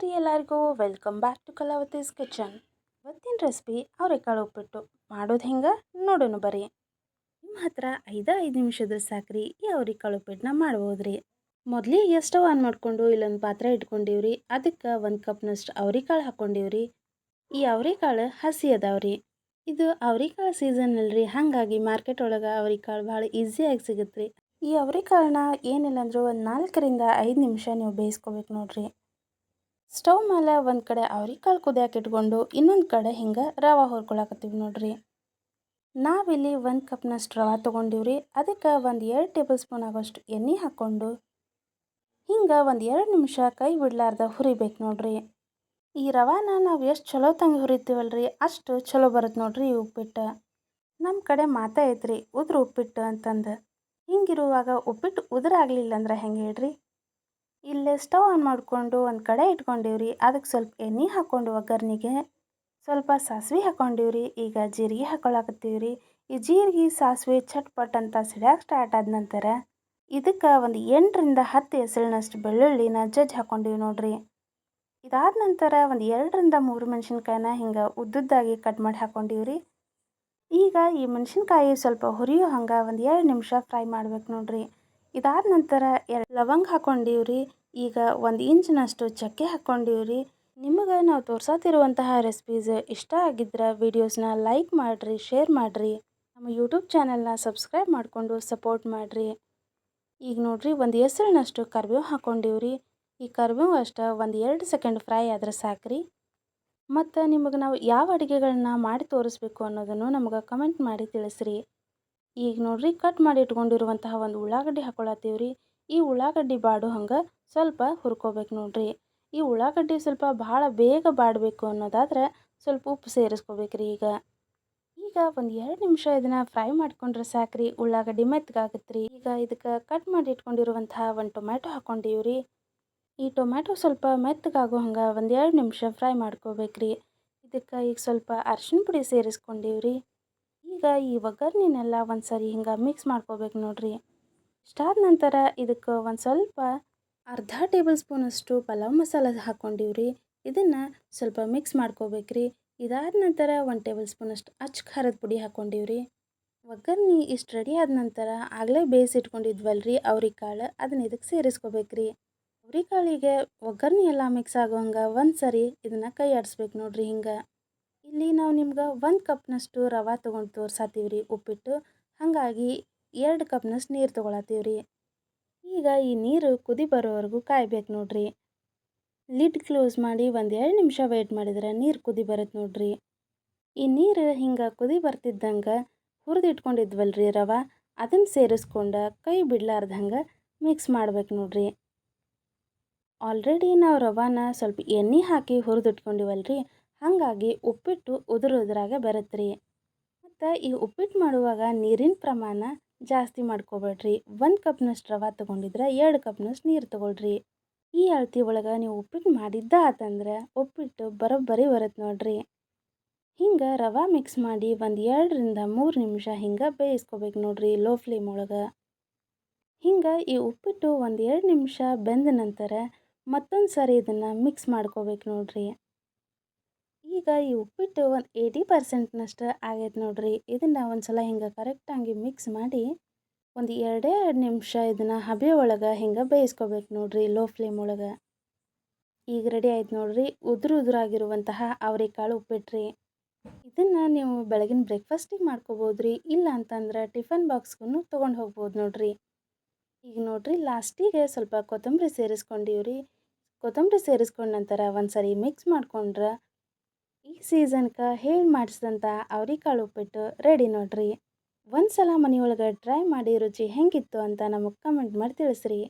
ರೀ ಎಲ್ಲರಿಗೂ. Welcome back to Kalavathi's kitchen. ಇವತ್ತಿನ ರೆಸಿಪಿ ಅವರೆಕಾಳು ಉಪ್ಪಿಟ್ಟು ಮಾಡೋದು ಹೆಂಗೆ ನೋಡೋಣ ಬರ್ರಿ. ನಿಮ್ಮ ಹತ್ರ ಐದು ಐದು ನಿಮಿಷದ ಸಾಕ್ರಿ ಈ ಅವ್ರಿಕಾಳು ಉಪ್ಪಿಟ್ಟನ್ನ ಮಾಡ್ಬೋದು ರೀ ಮೊದಲಿಗೆ ಸ್ಟವ್ ಆನ್ ಮಾಡಿಕೊಂಡು ಇಲ್ಲೊಂದು ಪಾತ್ರೆ ಇಟ್ಕೊಂಡಿವ್ರಿ, ಅದಕ್ಕೆ ಒಂದು ಕಪ್ನಷ್ಟು ಅವರೆಕಾಳು ಹಾಕ್ಕೊಂಡಿವ್ರಿ ಈ ಅವರೆಕಾಳು ಹಸಿ ಅದಾವ್ರಿ. ಇದು ಅವರೆಕಾಳು ಸೀಸನ್ ಅಲ್ರಿ, ಹಾಗಾಗಿ ಮಾರ್ಕೆಟ್ ಒಳಗೆ ಅವ್ರಿಕಾಳು ಭಾಳ ಈಸಿಯಾಗಿ ಸಿಗುತ್ತೆ ರೀ ಈ ಅವರೆಕಾಳನ್ನ ಏನಿಲ್ಲ ಅಂದರೂ ಒಂದು ನಾಲ್ಕರಿಂದ ಐದು ನಿಮಿಷ ನೀವು ಬೇಯಿಸ್ಕೋಬೇಕು ನೋಡ್ರಿ. ಸ್ಟವ್ ಮೇಲೆ ಒಂದು ಕಡೆ ಅವ್ರಿಕಾಳು ಕುದಿಯಾಕೆ ಇಟ್ಕೊಂಡು ಇನ್ನೊಂದು ಕಡೆ ಹಿಂಗೆ ರವೆ ಹುರ್ಕೊಳಕತ್ತೀವಿ ನೋಡ್ರಿ. ನಾವಿಲ್ಲಿ ಒಂದು ಕಪ್ನಷ್ಟು ರವೆ ತೊಗೊಂಡಿವ್ರಿ, ಅದಕ್ಕೆ ಒಂದು ಎರಡು ಟೇಬಲ್ ಸ್ಪೂನ್ ಆಗೋಷ್ಟು ಎಣ್ಣೆ ಹಾಕ್ಕೊಂಡು ಹಿಂಗೆ ಒಂದು ಎರಡು ನಿಮಿಷ ಕೈ ಬಿಡ್ಲಾರ್ದ ಹುರಿಬೇಕು ನೋಡ್ರಿ. ಈ ರವಾನ ನಾವು ಎಷ್ಟು ಚಲೋ ತಂಗಿ ಹುರಿತೀವಲ್ರಿ, ಅಷ್ಟು ಚಲೋ ಬರುತ್ತೆ ನೋಡ್ರಿ ಈ ಉಪ್ಪಿಟ್ಟು. ನಮ್ಮ ಕಡೆ ಮಾತಾ ಐತ್ರಿ, ಉದ್ರ ಉಪ್ಪಿಟ್ಟು ಅಂತಂದು. ಹಿಂಗಿರುವಾಗ ಉಪ್ಪಿಟ್ಟು ಉದುರಾಗಲಿಲ್ಲ ಅಂದ್ರೆ ಹೆಂಗೆ ಹೇಳ್ರಿ? ಇಲ್ಲೇ ಸ್ಟವ್ ಆನ್ ಮಾಡಿಕೊಂಡು ಒಂದು ಕಡೆ ಇಟ್ಕೊಂಡಿವ್ರಿ. ಅದಕ್ಕೆ ಸ್ವಲ್ಪ ಎಣ್ಣೆ ಹಾಕ್ಕೊಂಡು ಒಗ್ಗರಣೆಗೆ, ಸ್ವಲ್ಪ ಸಾಸಿವೆ ಹಾಕ್ಕೊಂಡಿವ್ರಿ. ಈಗ ಜೀರಿಗೆ ರೀ ಈ ಜೀರಿಗೆ, ಸಾಸಿವೆ ಚಟ್ಪಟ್ ಅಂತ ಸಿಡ್ಯಾಕೆ ಸ್ಟಾರ್ಟ್ ಆದ ನಂತರ ಇದಕ್ಕೆ ಒಂದು ಎಂಟರಿಂದ ಹತ್ತು ಹೆಸರಿನಷ್ಟು ಬೆಳ್ಳುಳ್ಳಿನ ಜಜ್ಜಿ ಹಾಕ್ಕೊಂಡಿವಿ ನೋಡ್ರಿ. ಇದಾದ ನಂತರ ಒಂದು ಎರಡರಿಂದ ಮೂರು ಮೆಣಸಿನ್ಕಾಯಿನ ಹಿಂಗೆ ಉದ್ದುದ್ದಾಗಿ ಕಟ್ ಮಾಡಿ ಹಾಕ್ಕೊಂಡಿವ್ರಿ ಈಗ ಈ ಮೆಣಸಿನ್ಕಾಯಿ ಸ್ವಲ್ಪ ಹುರಿಯೋ ಹಂಗೆ ಒಂದು ಎರಡು ನಿಮಿಷ ಫ್ರೈ ಮಾಡ್ಬೇಕು ನೋಡ್ರಿ. ಇದಾದ ನಂತರ ಎರಡು ಲವಂಗ ಹಾಕ್ಕೊಂಡಿವ್ರಿ ಈಗ ಒಂದು ಇಂಚಿನಷ್ಟು ಚಕ್ಕೆ ಹಾಕ್ಕೊಂಡಿವ್ರಿ ನಿಮಗೆ ನಾವು ತೋರ್ಸತ್ತಿರುವಂತಹ ರೆಸಿಪೀಸ್ ಇಷ್ಟ ಆಗಿದ್ರೆ ವಿಡಿಯೋಸ್ನ ಲೈಕ್ ಮಾಡಿರಿ ಶೇರ್ ಮಾಡಿರಿ. ನಮ್ಮ ಯೂಟ್ಯೂಬ್ ಚಾನೆಲ್ನ ಸಬ್ಸ್ಕ್ರೈಬ್ ಮಾಡಿಕೊಂಡು ಸಪೋರ್ಟ್ ಮಾಡಿರಿ. ಈಗ ನೋಡಿರಿ ಒಂದು ಹೆಸರಿನಷ್ಟು ಕರಿಬೇವು ಹಾಕ್ಕೊಂಡಿವ್ರಿ ಈ ಕರ್ಬೇವು ಅಷ್ಟು ಒಂದು ಎರಡು ಸೆಕೆಂಡ್ ಫ್ರೈ ಆದ್ರೆ ಸಾಕ್ರಿ. ಮತ್ತು ನಿಮಗೆ ನಾವು ಯಾವ ಅಡುಗೆಗಳನ್ನ ಮಾಡಿ ತೋರಿಸ್ಬೇಕು ಅನ್ನೋದನ್ನು ನಮಗೆ ಕಮೆಂಟ್ ಮಾಡಿ ತಿಳಿಸ್ರಿ. ಈಗ ನೋಡ್ರಿ ಕಟ್ ಮಾಡಿ ಇಟ್ಕೊಂಡಿರುವಂತಹ ಒಂದು ಉಳ್ಳಾಗಡ್ಡಿ ರೀ ಈ ಉಳ್ಳಾಗಡ್ಡಿ ಬಾಡು ಹಂಗೆ ಸ್ವಲ್ಪ ಹುರ್ಕೋಬೇಕು ನೋಡ್ರಿ. ಈ ಉಳ್ಳಾಗಡ್ಡಿ ಸ್ವಲ್ಪ ಭಾಳ ಬೇಗ ಬಾಡಬೇಕು ಅನ್ನೋದಾದ್ರೆ ಸ್ವಲ್ಪ ಉಪ್ಪು ಸೇರಿಸ್ಕೋಬೇಕ್ರಿ ಈಗ. ಈಗ ಒಂದು ಎರಡು ನಿಮಿಷ ಇದನ್ನು ಫ್ರೈ ಮಾಡ್ಕೊಂಡ್ರೆ ಸಾಕ್ರಿ, ಉಳ್ಳಾಗಡ್ಡಿ ಮೆತ್ತಗಾಗತ್ತೆ ಈಗ ಇದಕ್ಕೆ ಕಟ್ ಮಾಡಿ ಇಟ್ಕೊಂಡಿರುವಂತಹ ಒಂದು ಟೊಮ್ಯಾಟೊ ರೀ ಈ ಟೊಮ್ಯಾಟೊ ಸ್ವಲ್ಪ ಮೆತ್ತಗಾಗೋ ಹಂಗೆ ಒಂದು ಎರಡು ನಿಮಿಷ ಫ್ರೈ ಮಾಡ್ಕೋಬೇಕ್ರಿ. ಇದಕ್ಕೆ ಈಗ ಸ್ವಲ್ಪ ಅರ್ಶಿಣ ಪುಡಿ ಸೇರಿಸ್ಕೊಂಡಿವ್ರಿ. ಈಗ ಈ ಒಗ್ಗರಣೆನೆಲ್ಲ ಒಂದು ಸರಿ ಹಿಂಗೆ ಮಿಕ್ಸ್ ಮಾಡ್ಕೋಬೇಕು ನೋಡ್ರಿ. ಇಷ್ಟಾದ ನಂತರ ಇದಕ್ಕೆ ಒಂದು ಸ್ವಲ್ಪ ಅರ್ಧ ಟೇಬಲ್ ಸ್ಪೂನಷ್ಟು ಪಲಾವ್ ಮಸಾಲ ಹಾಕ್ಕೊಂಡಿವ್ರಿ. ಇದನ್ನು ಸ್ವಲ್ಪ ಮಿಕ್ಸ್ ಮಾಡ್ಕೋಬೇಕ್ರಿ. ಇದಾದ ನಂತರ ಒಂದು ಟೇಬಲ್ ಸ್ಪೂನಷ್ಟು ಅಚ್ಚ ಖಾರದ ಪುಡಿ ಹಾಕ್ಕೊಂಡಿವ್ರಿ. ಒಗ್ಗರ್ಣಿ ಇಷ್ಟು ರೆಡಿ ಆದ ನಂತರ ಆಗಲೇ ಬೇಯಿಸಿಟ್ಕೊಂಡಿದ್ವಲ್ರಿ ಅವ್ರಿಕಾಳು, ಅದನ್ನ ಇದಕ್ಕೆ ಸೇರಿಸ್ಕೋಬೇಕ್ರಿ. ಅವ್ರಿಕಾಳಿಗೆ ಒಗ್ಗರ್ಣಿ ಎಲ್ಲ ಮಿಕ್ಸ್ ಆಗೋ ಹಂಗೆ ಒಂದು ಸರಿ ಇದನ್ನು ಕೈ ಆಡಿಸ್ಬೇಕು ನೋಡ್ರಿ ಹಿಂಗೆ. ಇಲ್ಲಿ ನಾವು ನಿಮ್ಗೆ ಒಂದು ಕಪ್ನಷ್ಟು ರವೆ ತೊಗೊಂಡು ರೀ ಉಪ್ಪಿಟ್ಟು. ಹಾಗಾಗಿ ಎರಡು ಕಪ್ನಷ್ಟು ನೀರು ತೊಗೊಳತ್ತೀವಿ ರೀ ಈಗ ಈ ನೀರು ಕುದಿ ಬರೋವರೆಗೂ ಕಾಯ್ಬೇಕು ನೋಡ್ರಿ. ಲಿಡ್ ಕ್ಲೋಸ್ ಮಾಡಿ ಒಂದು ಎರಡು ನಿಮಿಷ ವೆಯ್ಟ್ ಮಾಡಿದ್ರೆ ನೀರು ಕುದಿ ಬರುತ್ತೆ ನೋಡ್ರಿ. ಈ ನೀರು ಹಿಂಗೆ ಕುದಿ ಬರ್ತಿದ್ದಂಗೆ ಹುರಿದಿಟ್ಕೊಂಡಿದ್ವಲ್ರಿ ರವೆ ಅದನ್ನು ಸೇರಿಸ್ಕೊಂಡು ಕೈ ಬಿಡ್ಲಾರ್ದಂಗೆ ಮಿಕ್ಸ್ ಮಾಡ್ಬೇಕು ನೋಡ್ರಿ. ಆಲ್ರೆಡಿ ನಾವು ರವಾನ ಸ್ವಲ್ಪ ಎಣ್ಣೆ ಹಾಕಿ ಹುರಿದಿಟ್ಕೊಂಡಿವಲ್ರಿ. ಹಾಗಾಗಿ ಉಪ್ಪಿಟ್ಟು ಉದುರು ಉದುರಾಗೆ ಬರುತ್ತೆ ರೀ ಮತ್ತು ಈ ಉಪ್ಪಿಟ್ಟು ಮಾಡುವಾಗ ನೀರಿನ ಪ್ರಮಾಣ ಜಾಸ್ತಿ ಮಾಡ್ಕೋಬೇಡ್ರಿ. ಒಂದು ಕಪ್ನಷ್ಟು ರವಾ ತೊಗೊಂಡಿದ್ರೆ ಎರಡು ಕಪ್ನಷ್ಟು ನೀರು ತೊಗೊಳ್ರಿ. ಈ ಅಳತಿ ಒಳಗೆ ನೀವು ಉಪ್ಪಿಟ್ಟು ಮಾಡಿದ್ದ ಆತಂದ್ರೆ ಉಪ್ಪಿಟ್ಟು ಬರೋಬ್ಬರಿ ಬರುತ್ತೆ ನೋಡ್ರಿ. ಹಿಂಗೆ ರವೆ ಮಿಕ್ಸ್ ಮಾಡಿ ಒಂದು ಎರಡರಿಂದ ಮೂರು ನಿಮಿಷ ಹಿಂಗೆ ಬೇಯಿಸ್ಕೋಬೇಕು ನೋಡ್ರಿ ಲೋ ಫ್ಲೇಮ್ ಒಳಗೆ. ಹಿಂಗೆ ಈ ಉಪ್ಪಿಟ್ಟು ಒಂದು ಎರಡು ನಿಮಿಷ ಬೆಂದ ನಂತರ ಮತ್ತೊಂದು ಸಾರಿ ಇದನ್ನು ಮಿಕ್ಸ್ ಮಾಡ್ಕೋಬೇಕು ನೋಡ್ರಿ. ಈಗ ಈ ಉಪ್ಪಿಟ್ಟು ಒಂದು ಏಯ್ಟಿ ಪರ್ಸೆಂಟ್ನಷ್ಟು ಆಗೈತೆ ನೋಡ್ರಿ. ಇದನ್ನು ಒಂದು ಸಲ ಹಿಂಗೆ ಕರೆಕ್ಟಾಗಿ ಮಿಕ್ಸ್ ಮಾಡಿ ಒಂದು ಎರಡೇ ಎರಡು ನಿಮಿಷ ಇದನ್ನು ಹಬೆ ಒಳಗೆ ಹಿಂಗೆ ಬೇಯಿಸ್ಕೋಬೇಕು ನೋಡ್ರಿ ಲೋ ಫ್ಲೇಮ್ ಒಳಗೆ. ಈಗ ರೆಡಿ ಆಯ್ತು ನೋಡ್ರಿ ಉದುರು ಉದುರಾಗಿರುವಂತಹ ಅವರೆಕಾಳು ಉಪ್ಪಿಟ್ರಿ. ಇದನ್ನು ನೀವು ಬೆಳಗಿನ ಬ್ರೇಕ್ಫಾಸ್ಟಿಗೆ ಮಾಡ್ಕೋಬೋದು ರೀ ಇಲ್ಲ ಅಂತಂದ್ರೆ ಟಿಫನ್ ಬಾಕ್ಸ್ಗೂ ತೊಗೊಂಡು ಹೋಗ್ಬೋದು ನೋಡ್ರಿ. ಈಗ ನೋಡ್ರಿ ಲಾಸ್ಟಿಗೆ ಸ್ವಲ್ಪ ಕೊತ್ತಂಬರಿ ಸೇರಿಸ್ಕೊಂಡಿವ್ರಿ. ಕೊತ್ತಂಬರಿ ಸೇರಿಸ್ಕೊಂಡ ನಂತರ ಒಂದು ಸರಿ ಮಿಕ್ಸ್ ಮಾಡ್ಕೊಂಡ್ರೆ ಈ ಸೀಸನ್ಗೆ ಹೇಳಿ ಮಾಡಿಸಿದಂಥ ಅವ್ರಿಕಾಳು ಉಪ್ಪಿಟ್ಟು ರೆಡಿ ನೋಡ್ರಿ. ಒಂದು ಸಲ ಮನೆಯೊಳಗೆ ಟ್ರೈ ಮಾಡಿ ರುಚಿ ಹೆಂಗಿತ್ತು ಅಂತ ನಮಗೆ ಕಮೆಂಟ್ ಮಾಡಿ ತಿಳಿಸ್ರಿ.